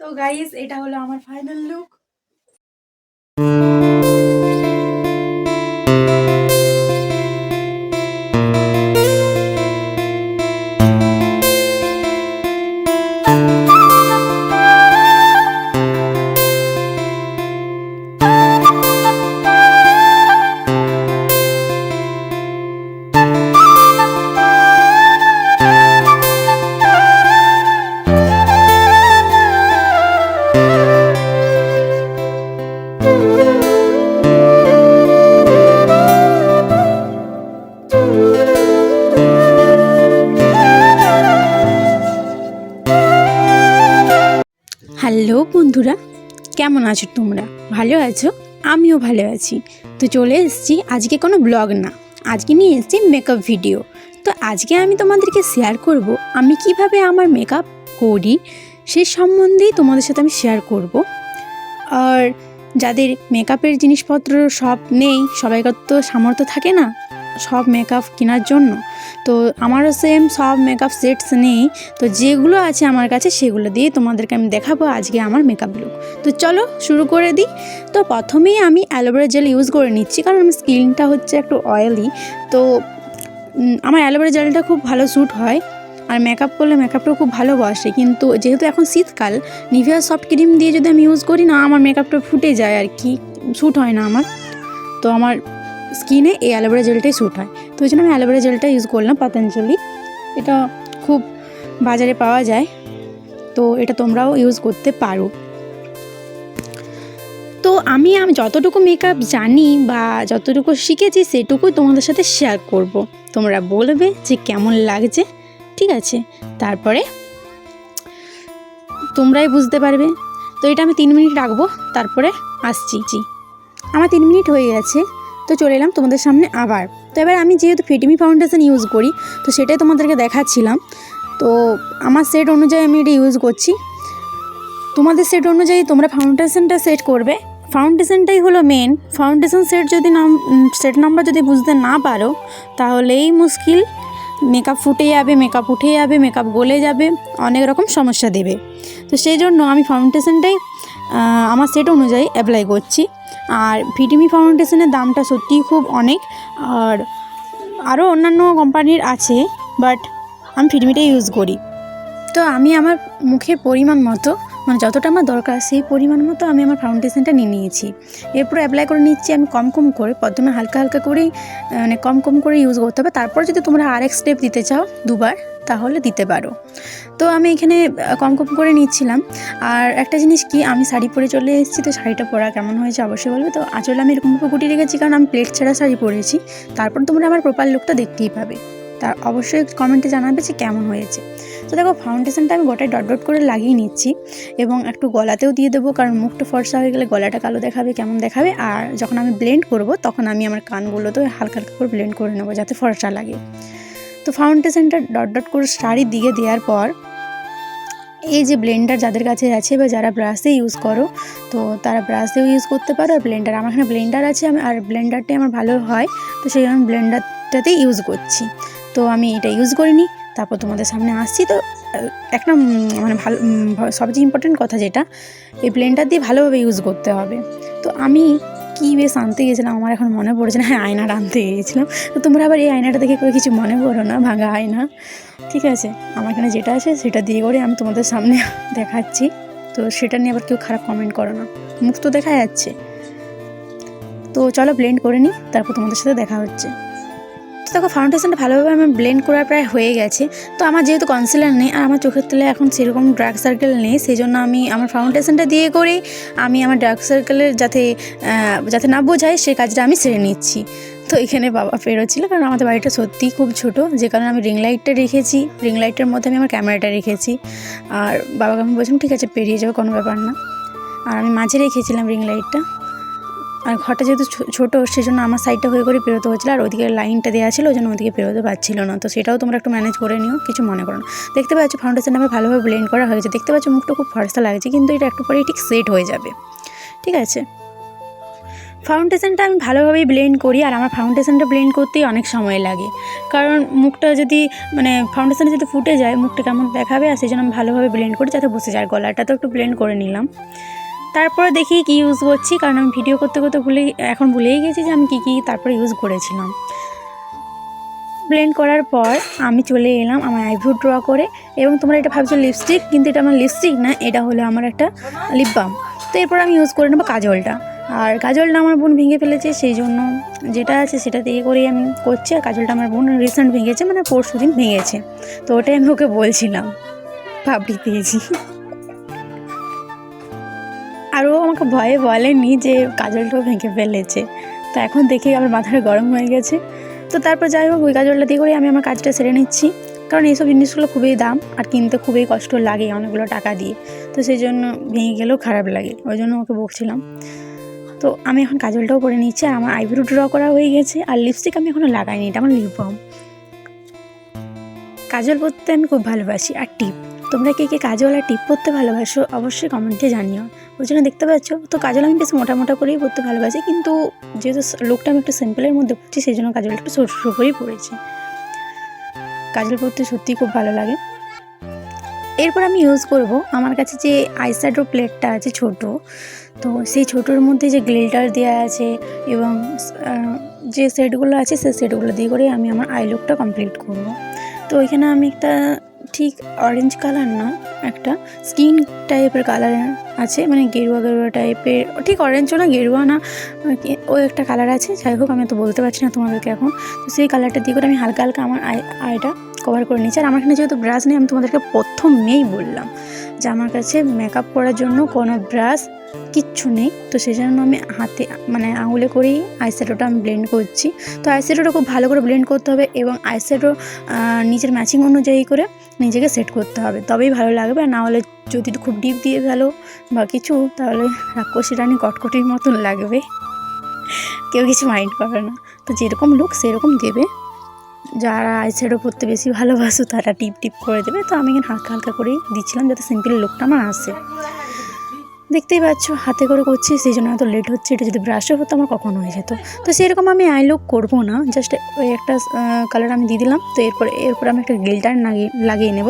তো গাইস এটা হলো আমার ফাইনাল লুক হ্যালো বন্ধুরা, কেমন আছো তোমরা? ভালো আছো? আমিও ভালো আছি। তো চলে এসেছি, আজকে কোনো ব্লগ না। আজকে নিয়ে এসেছি মেকআপ ভিডিও তো আজকে আমি তোমাদেরকে শেয়ার করব, আমি কীভাবে আমার মেকআপ করি, সে সম্বন্ধেই তোমাদের সাথে আমি শেয়ার করব। আর যাদের মেকআপের জিনিসপত্র সব নেই, সবাইকার তো সামর্থ্য থাকে না সব মেকআপ কেনার জন্য। তো আমারও সেম সব মেকআপ সেটস নেই। তো যেগুলো আছে আমার কাছে সেগুলো দিয়ে তোমাদেরকে আমি দেখাবো আজকে আমার মেকআপ লুক তো চলো শুরু করে দিই। তো প্রথমেই আমি অ্যালোভেরা জেল ইউজ করে নিচ্ছি, কারণ আমার স্কিনটা হচ্ছে একটু অয়েলি তো আমার অ্যালোভেরা জেলটা খুব ভালো স্যুট হয়। আর মেকআপ করলে মেকআপটাও খুব ভালো বসে। কিন্তু যেহেতু এখন শীতকাল নিভিয়া সফট ক্রিম দিয়ে যদি আমি ইউজ করি না, আমার মেকআপটা ফুটে যায় আর কি স্যুট হয় না আমার। তো আমার স্কিনে এই অ্যালোভেরা জেলটাই স্যুট হয়। তো ওই জন্য আমি অ্যালোভেরা জেলটা ইউজ করলাম পতঞ্জলি এটা খুব বাজারে পাওয়া যায়। তো এটা তোমরাও ইউজ করতে পারো। তো আমি আমি, যতটুকু মেকআপ জানি বা যতটুকু শিখেছি সেটুকুই তোমাদের সাথে শেয়ার করব। তোমরা বলবে যে কেমন লাগছে, ঠিক আছে? তারপরে তোমরাই বুঝতে পারবে। তো এটা আমি তিন মিনিট রাখব, তারপরে আসছি, জি। আমার তিন মিনিট হয়ে গেছে। তো চলে এলাম তোমাদের সামনে আবার। তো এবার আমি যেহেতু ফিটিমি ফাউন্ডেশন ইউজ করি, তো সেটাই তোমাদেরকে দেখাচ্ছিলাম। তো আমার সেট অনুযায়ী আমি এটা ইউজ করছি। তোমাদের সেট অনুযায়ী তোমরা ফাউন্ডেশনটা সেট করবে। ফাউন্ডেশনটাই হলো মেন ফাউন্ডেশন সেট যদি নাম সেট নাম্বার যদি বুঝতে না পারো, তাহলেই মুশকিল। মেকআপ ফুটে যাবে মেকআপ উঠে যাবে মেকআপ গলে যাবে, অনেক রকম সমস্যা দেবে। তো সেই জন্য আমি ফাউন্ডেশনটাই আমার সেট অনুযায়ী অ্যাপ্লাই করছি। আর ভিটিমি ফাউন্ডেশনের দামটা সত্যিই খুব অনেক। আর আরও অন্যান্য কোম্পানির আছে বাট আমি ফিটমিটাই ইউজ করি। তো আমি আমার মুখের পরিমাণ মতো মানে যতটা আমার দরকার, সেই পরিমাণ মতো আমি আমার ফাউন্ডেশনটা নিয়ে নিয়েছি। এরপর অ্যাপ্লাই করে নিচ্ছি আমি কম কম করে, প্রথমে হালকা হালকা করেই মানে কম কম করে ইউজ করতে হবে। তারপর যদি তোমরা আরেক স্টেপ দিতে চাও দুবার, তাহলে দিতে পারো। তো আমি এখানে কম কম করে নিচ্ছিলাম। আর একটা জিনিস কি, আমি শাড়ি পরে চলে এসেছি, তো শাড়িটা পরা কেমন হয়েছে অবশ্যই বলবে। তো আঁচলে আমি এরকমভাবে গুটিয়ে রেখেছি, কারণ আমি প্লেট ছাড়া শাড়ি পরেছি। তারপর তোমরা আমার প্রপার লুকটা দেখতেই পাবে। তার অবশ্যই কমেন্টে জানাবে যে কেমন হয়েছে। তো দেখো ফাউন্ডেশনটা আমি গোটায় ডট ডট করে লাগিয়ে নিচ্ছি এবং একটু গলাতেও দিয়ে দেবো কারণ মুখটা ফর্সা হয়ে গেলে গলাটা কালো দেখাবে, কেমন দেখাবে। আর যখন আমি ব্লেন্ড করব, তখন আমি আমার কানগুলো কানগুলোতেও হালকা হালকা করে ব্লেন্ড করে নেব যাতে ফর্সা লাগে। তো ফাউন্ডেশনটা ডট ডট করে শাড়ির দিকে দেওয়ার পর, এই যে ব্লেন্ডার যাদের কাছে আছে বা যারা ব্রাশে ইউজ করো, তো তারা ব্রাশেও ইউজ করতে পারো। আর ব্লেন্ডার আমার এখানে ব্লেন্ডার আছে আর ব্লেন্ডারটাই আমার ভালো হয়। তো সেই জন্য ব্লেন্ডারটাতেই ইউজ করছি। তো আমি এটা ইউজ করিনি, তারপর তোমাদের সামনে আসছি। তো একটা মানে ভালো সবচেয়ে ইম্পর্টেন্ট কথা যেটা, এই প্লেনটা দিয়ে ভালোভাবে ইউজ করতে হবে। তো আমি কি বেশ আনতে গিয়েছিলাম আমার এখন মনে পড়ছে না হ্যাঁ আয়নাটা আনতে গিয়েছিলাম তো তোমরা আবার এই আয়নাটা দেখে করে কিছু মনে করো না, ভাঙা আয়না। ঠিক আছে, আমার এখানে যেটা আছে, সেটা দিয়ে করে আমি তোমাদের সামনে দেখাচ্ছি। তো সেটা নিয়ে আবার কেউ খারাপ কমেন্ট করো না। মুখ তো দেখা যাচ্ছে। তো চলো ব্লেন্ড করে নিই, তারপর তোমাদের সাথে দেখা হচ্ছে। তো দেখো ফাউন্ডেশনটা ভালোভাবে আমার ব্লেন্ড করা প্রায় হয়ে গেছে। তো আমার যেহেতু কনসিলার নেই আর আমার চোখের তলায় এখন সেরকম ডার্ক সার্কেল নেই সেই জন্য আমি আমার ফাউন্ডেশনটা দিয়ে করে। আমি আমার ডার্ক সার্কেলের যাতে যাতে না বোঝায় সেই কাজটা আমি সেরে নিচ্ছি। তো এখানে বাবা পেরোচ্ছিল কারণ আমাদের বাড়িটা সত্যিই খুব ছোট। যে কারণে আমি রিং লাইটটা রেখেছি। রিং লাইটের মধ্যে আমি আমার ক্যামেরাটা রেখেছি। আর বাবাকে আমি বলছিলাম, ঠিক আছে, পেরিয়ে যাবে, কোনো ব্যাপার না। আর আমি মাঝে রেখেছিলাম রিং লাইটটা আর ঘরটা যেহেতু ছোটো, সেজন্য আমার সাইডটা হয়ে করে পেরোতে হচ্ছিল আর ওইদিকে লাইনটা দেওয়া ছিল, ওই জন্য ওইদিকে পেরোতে পারছিল না। তো সেটাও তোমরা একটু ম্যানেজ করে নিও, কিছু মনে করো না। দেখতে পাচ্ছ ফাউন্ডেশন আমার ভালোভাবে ব্লেন্ড করা হয়েছে। দেখতে পাচ্ছ মুখটা খুব ফর্সা লাগছে, কিন্তু এটা একটু পরেই ঠিক সেট হয়ে যাবে। ঠিক আছে? ফাউন্ডেশনটা আমি ভালোভাবেই ব্লেন্ড করি, আর আমার ফাউন্ডেশনটা ব্লেন্ড করতেই অনেক সময় লাগে। কারণ মুখটা যদি মানে ফাউন্ডেশনে যদি ফুটে যায়, মুখটা কেমন দেখাবে, আর সেই জন্য আমি ভালোভাবে ব্লেন্ড করি, যাতে বসে যায়। গলাটা তো একটু ব্লেন্ড করে নিলাম। তারপরে দেখি কি ইউজ করছি, কারণ আমি ভিডিও করতে করতে ভুলে, এখন ভুলেই গেছি যে আমি কী কী তারপরে ইউজ করেছিলাম। ব্লেন্ড করার পর আমি চলে এলাম আমার আইব্রো ড্র করে, এবং তোমরা এটা ভাবছ লিপস্টিক কিন্তু এটা আমার লিপস্টিক না, এটা হলো আমার একটা লিপ বাম তো এরপর আমি ইউজ করে নেব কাজলটা। আর কাজলটা আমার বোন ভেঙে ফেলেছে, সেই জন্য যেটা আছে সেটা দিয়ে করেই আমি করছি, আর কাজলটা আমার বোন রিসেন্ট ভেঙেছে মানে পরশু দিন ভেঙেছে। তো ওটাই আমি ওকে বলছিলাম। আর ও আমাকে ভয়ে বলেনি যে কাজলটাও ভেঙে ফেলেছে। তো এখন দেখে আমার মাথাটা গরম হয়ে গেছে। তো তারপর যাই হোক, ওই কাজলটা দিয়ে করে আমি আমার কাজটা সেরে নিচ্ছি। কারণ এইসব জিনিসগুলো খুবই দাম আর কিনতে খুবই কষ্ট লাগে অনেকগুলো টাকা দিয়ে। তো সেই জন্য ভেঙে গেলেও খারাপ লাগে, ওই জন্য ওকে বকছিলাম। তো আমি এখন কাজলটাও করে নিচ্ছি আর আমার আইব্রো ড্র করা হয়ে গেছে আর লিপস্টিক আমি এখনও লাগাইনি, এটা আমার লিপ বাম কাজল পরতে আমি খুব ভালোবাসি, আর টিপ। তোমরা কে কে কাজওয়ালা টিপ পরতে ভালোবাসো অবশ্যই কমেন্টে জানিও। ওই জন্য দেখতে পাচ্ছ, তো কাজল আমি বেশ মোটা মোটা করেই পরতে ভালোবাসি, কিন্তু যেহেতু লুকটা আমি একটু সিম্পলের মধ্যে পড়ছি, সেই জন্য কাজলটা একটু ছোটো ছোটো করেই পড়েছি। কাজল পরতে সত্যিই খুব ভালো লাগে। এরপর আমি ইউজ করব আমার কাছে যে আইশ্যাডো প্লেটটা আছে ছোট, তো সেই ছোটোর মধ্যে যে গ্লিটার দেওয়া আছে এবং যে সেটগুলো আছে সেই সেটগুলো দিয়ে করে আমি আমার আই লুকটা কমপ্লিট করব। তো ওইখানে আমি একটা ঠিক অরেঞ্জ কালার না, একটা স্কিন টাইপের কালার আছে মানে গেরুয়া গেরুয়া টাইপের ঠিক অরেঞ্জও না, গেরুয়া না ও একটা কালার আছে, যাই হোক, আমি তো বলতে পারছি না তোমাদেরকে এখন। তো সেই কালারটা দিয়ে করে আমি হালকা হালকা আমার আইটা কভার করে নিচ্ছি আর আমার এখানে যেহেতু ব্রাশ নেই, আমি তোমাদেরকে প্রথমেই বললাম যে আমার কাছে মেকআপ করার জন্য কোনো ব্রাশ কিচ্ছু নেই। তো সেই জন্য আমি হাতে মানে আঙুলে করেই আইশ্যাডোটা আমি ব্লেন্ড করছি। তো আইশ্যাডোটা খুব ভালো করে ব্লেন্ড করতে হবে এবং আইশ্যাডো নিজের ম্যাচিং অনুযায়ী করে নিজেকে সেট করতে হবে। তবেই ভালো লাগবে। আর না হলে যদি খুব ডিপ দিয়ে ফেলো বা কিছু, তাহলে রাক্ষসী রানী কটকটির মতন লাগবে। কেউ কিছু মাইন্ড করবে না। তো যেরকম লুক সেরকম দেবে। যারা আইশ্যাডো পরতে বেশি ভালোবাসো, তারা টিপ টিপ করে দেবে। তো আমি এখানে হালকা হালকা করেই দিচ্ছিলাম যাতে সিম্পল লুকটা আমার আসে। দেখতেই পাচ্ছ, হাতে করে করছি, সেই জন্য এত লেট হচ্ছে। এটা যদি ব্রাশে হতো, আমার কখন হয়ে যেত। তো সেরকম আমি আই লুক করব না জাস্ট ওই একটা কালার আমি দিয়ে দিলাম। তো এরপরে এরপরে আমি একটা গিল্টার লাগিয়ে লাগিয়ে নেব।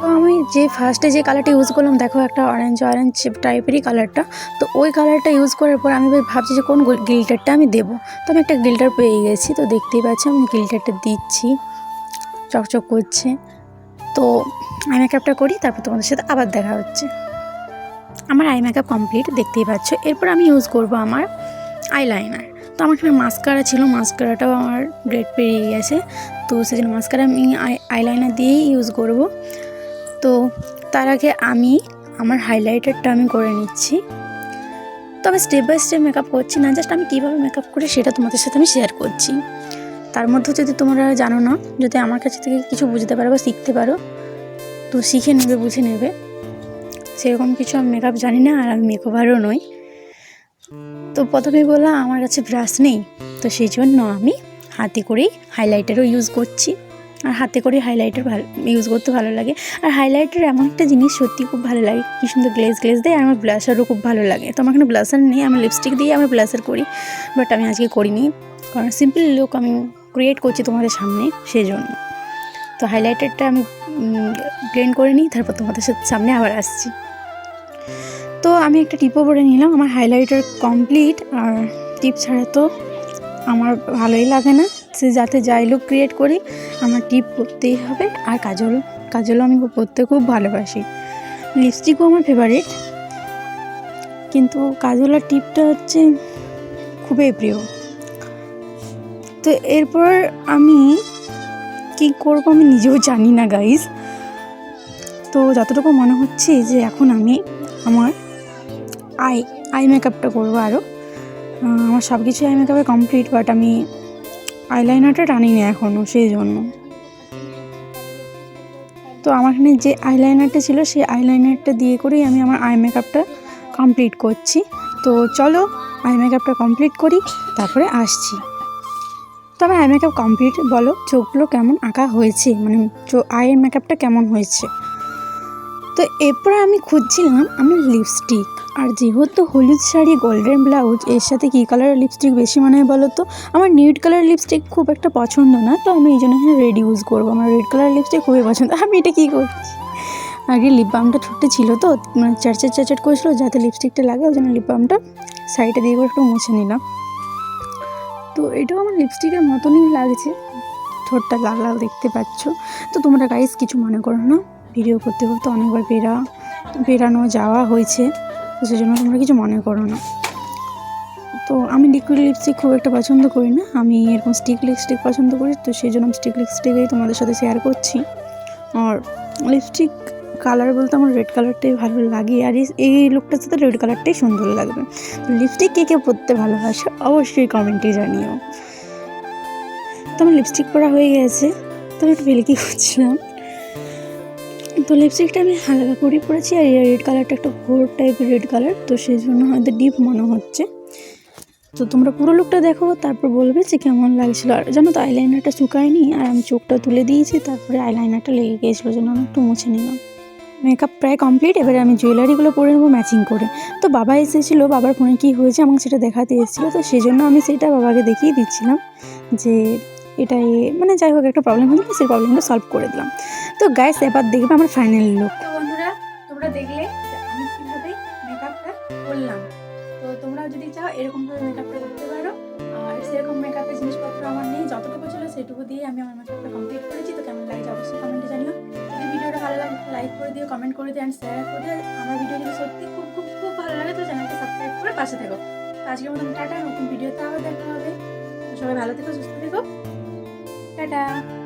তো আমি যে ফার্স্টে যে কালারটা ইউজ করলাম, দেখো একটা অরেঞ্জ অরেঞ্জ টাইপেরই কালারটা তো ওই কালারটা ইউজ করার পর আমি ভাবছি যে কোন গিল্টারটা আমি দেবো। তো আমি একটা গিল্টার পেয়ে গেছি, তো দেখতেই পাচ্ছি, আমি গিল্টারটা দিচ্ছি। চকচক করছে। তো আই মেকআপটা করি, তারপর তোমাদের সাথে আবার দেখা হচ্ছে। আমার আই মেকআপ কমপ্লিট দেখতেই পাচ্ছ। এরপর আমি ইউজ করব আমার আইলাইনার তো আমার এখানে মাস্কারা ছিল মাস্কারাটাও আমার ডেট পেরিয়ে গেছে। তো সেই জন্য মাস্কারা আমি আই আইলাইনার দিয়েই ইউজ করব। তো তার আগে আমি আমার হাইলাইটারটা আমি করে নিচ্ছি। তো আমি স্টেপ বাই স্টেপ মেকআপ করছি না জাস্ট আমি কীভাবে মেকআপ করি সেটা তোমাদের সাথে আমি শেয়ার করছি। তার মধ্যে যদি তোমরা জানো না, যদি আমার কাছে থেকে কিছু বুঝতে পারো বা শিখতে পারো, তো শিখে নেবে, বুঝে নেবে। সেরকম কিছু আমি মেকআপ জানি না আর আমি মেকওভারও নই। তো প্রথমে বললাম, আমার কাছে ব্রাশ নেই, তো সেই জন্য আমি হাতে করেই হাইলাইটারও ইউজ করছি। আর হাতে করে হাইলাইটার ভালো ইউজ করতে ভালো লাগে। আর হাইলাইটার এমন একটা জিনিস সত্যি খুব ভালো লাগে, কি সুন্দর গ্লেজ গ্লেজ দেয়, আর আমার ব্লাশারও খুব ভালো লাগে। তো আমার এখানে ব্লাশার নেই, আমি লিপস্টিক দিয়ে আমার ব্লাশার করি বাট আমি আজকে করিনি। কারণ সিম্পল লুক আমি ক্রিয়েট করছি তোমাদের সামনে সেই জন্য তো হাইলাইটারটা আমি ব্লেন্ড করে নিই, তারপর তোমাদের সামনে আবার আসছি। তো আমি একটা টিপও পরে নিলাম, আমার হাইলাইটার কমপ্লিট আর টিপ ছাড়া তো আমার ভালোই লাগে না। সে যাতে যাই লুক ক্রিয়েট করি, আমার টিপ করতেই হবে। আর কাজল, কাজলও আমি পরতে খুব ভালোবাসি। লিপস্টিকও আমার ফেভারিট কিন্তু কাজল আর টিপটা হচ্ছে খুবই প্রিয়। তো এরপর আমি কী করব আমি নিজেও জানি না গাইজ তো যতটুকু মনে হচ্ছে যে এখন আমি আমার আই আই মেকআপটা করব আরও আমার সব কিছু আই মেকআপে কমপ্লিট বাট আমি আইলাইনারটা টানিনি এখনও সেই জন্য। তো আমার এখানে যে আইলাইনারটা ছিল, সেই আইলাইনারটা দিয়ে করেই আমি আমার আই মেকআপটা কমপ্লিট করছি। তো চলো আই মেকআপটা কমপ্লিট করি, তারপরে আসছি। তো আমার আই মেকআপ কমপ্লিট বলো, চোখগুলো কেমন আঁকা হয়েছে? মানে আই মেকআপটা কেমন হয়েছে? তো এরপরে আমি খুঁজছিলাম আমার লিপস্টিক আর যেহেতু হলুদ শাড়ি গোল্ডেন ব্লাউজ এর সাথে কী কালারের লিপস্টিক বেশি মনে হয় বলো তো? আমার নিউড কালার লিপস্টিক খুব একটা পছন্দ না, তো আমি এই জন্য রেড ইউজ করব। আমার রেড কালার লিপস্টিক খুবই পছন্দ। আমি এটা কী করছি? আগে লিপ বামটা ঠোঁটে ছিল তো মানে চারচার চারচার করেছিল, যাতে লিপস্টিকটা লাগে, ওই জন্য লিপ বামটা সাইডে দিয়ে করে একটু মুছে নিলাম। তো এটাও আমার লিপস্টিকের মতনই লাগছে, ঠোঁটটা লাল লাল দেখতে পাচ্ছ। তো তোমরা গাইস কিছু মনে করো না। ভিডিও করতে করতে অনেকবার বেরা, বেরানো, যাওয়া হয়েছে। তো সেজন্য তোমরা কিছু মনে করো না। তো আমি লিকুইড লিপস্টিক খুব একটা পছন্দ করি না। আমি এরকম স্টিক লিপস্টিক পছন্দ করি, তো সেই জন্য স্টিক লিপস্টিকেই তোমাদের সাথে শেয়ার করছি। আর লিপস্টিক কালার বলতে আমার রেড কালারটাই ভালো লাগে, আর এই- লুকটার সাথে রেড কালারটাই সুন্দর লাগবে। লিপস্টিক কে কে পরতে ভালোবাসে, অবশ্যই কমেন্টে জানিও। তো আমার লিপস্টিক পরা হয়ে গেছে। তো একটু ভেলকি করছিলাম তো লিপস্টিকটা আমি হালকা করে পরেছি আর এই রেড কালারটা একটা ঘোর টাইপের রেড কালার তো সেই জন্য হয়তো ডিপ মনে হচ্ছে। তো তোমরা পুরো লুকটা দেখো, তারপর বলবে যে কেমন লাগছিল। আর জানো তো আইলাইনারটা শুকায়নি আর আমি চোখটা তুলে দিয়েছি, তারপরে আইলাইনারটা লেগে গিয়েছিল জন্য আমি একটু মুছে নিলাম। মেকআপ প্রায় কমপ্লিট এবারে আমি জুয়েলারিগুলো পরে নেব ম্যাচিং করে। তো বাবা এসেছিল, বাবার ফোনে কী হয়েছে আমাকে সেটা দেখাতে এসেছিল, তো সেই জন্য আমি সেটা বাবাকে দেখিয়ে দিচ্ছিলাম যে এটা এ- মানে যাই হোক, একটা প্রবলেম হয়েছিল সেই প্রবলেমটা সলভ করে দিলাম। তো গাইস এবার দেখবে আমার ফাইনাল লুক তো বন্ধুরা, তোমরা দেখলে আমি কীভাবে মেকআপটা করলাম। তো তোমরাও যদি চাও এরকমভাবে মেকআপটা করতে পারো। আর সেরকম মেকআপের জিনিসপত্র আমার নেই, যতটুকু ছিল সেটুকু দিয়ে আমি আমার মেকআপটা কমপ্লিট করেছি। তো কেমন লাগছে অবশ্যই কমেন্টে জানিও। যদি ভিডিওটা ভালো লাগে লাইক করে দিও কমেন্ট করে দিও অ্যান্ড শেয়ার করে দিও। আমার ভিডিও যদি সত্যি খুব খুব খুব ভালো লাগে, তো চ্যানেলটা সাবস্ক্রাইব করে পাশে থেকো। আজকের মতন টাটা, নতুন ভিডিওতে আবার দেখা হবে। সবাই ভালো থেকো, সুস্থ থেকো। টাটা